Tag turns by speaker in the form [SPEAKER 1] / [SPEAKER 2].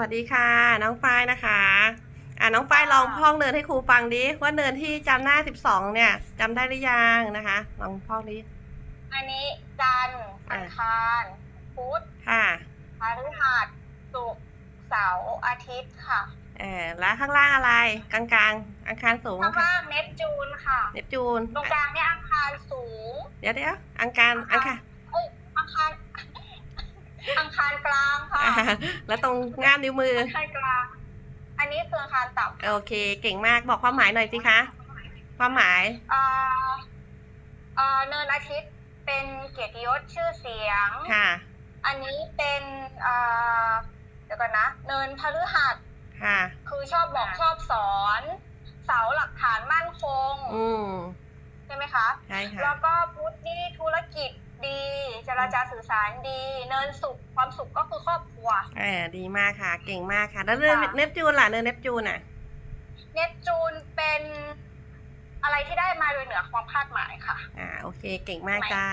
[SPEAKER 1] วัสดีค่ะ น้องฝ้ายนะคะ อ่าน้องฝ้ายลองพ้องเนินให้ครูฟังดิว่าเนินที่จำหน้า12เนี่ยจำได้หรือยังนะคะ ลองพ้องดิ
[SPEAKER 2] อันนี้จันทร์อังคารพุธ
[SPEAKER 1] ค่ะ
[SPEAKER 2] พฤหัสศุกร์เสาร์อาทิตย์ค่ะ
[SPEAKER 1] เออแล้วข้างล่างอะไร กลางๆอังคารสูง
[SPEAKER 2] ข้างล่างเนปจูนค่ะ
[SPEAKER 1] เนปจูน
[SPEAKER 2] ตรงกลางเนี่ยอังคารสูง
[SPEAKER 1] เดี๋ยวเดี๋ยวอังคารอังคาร
[SPEAKER 2] เอ้ยอังคาร อังคารกลางค่ะ
[SPEAKER 1] อ่าแล้วตรงง่ามนิ้วมือ
[SPEAKER 2] อังคารกลาง อันนี้คืออังคารต่ำ
[SPEAKER 1] โอเค เก่งมาก บอกความหมายหน่อยสิคะ ความหมาย
[SPEAKER 2] เอ่อเอ่อเนินอาทิตย์เป็นเกียรติยศชื่อเสียง
[SPEAKER 1] ค่ะ
[SPEAKER 2] อันนี้เป็นเอ่อเดี๋ยวก่อนนะ เนินพฤหัส
[SPEAKER 1] ค่ะ
[SPEAKER 2] คือชอบบอกชอบสอน เสาหลักฐานมั่นคง
[SPEAKER 1] อืม
[SPEAKER 2] ใช่ไหมคะ
[SPEAKER 1] ใช่ค่ะ
[SPEAKER 2] แล้วก็พุทธนี่ธุรกิจดี เจรจาสื่อสารดี เนินสุขความสุขก็คือครอบครัว
[SPEAKER 1] เออดีมากค่ะ เก่งมากค่ะ แล้วเนิน
[SPEAKER 2] ค่ะ
[SPEAKER 1] เนปจูนล่ะเนินเนปจูนอะ
[SPEAKER 2] เนปจูนเป็นอะไรที่ได้มาโดยเหนือความคาดหมายค่ะ
[SPEAKER 1] อ่าโอเค เก่งมากจ้า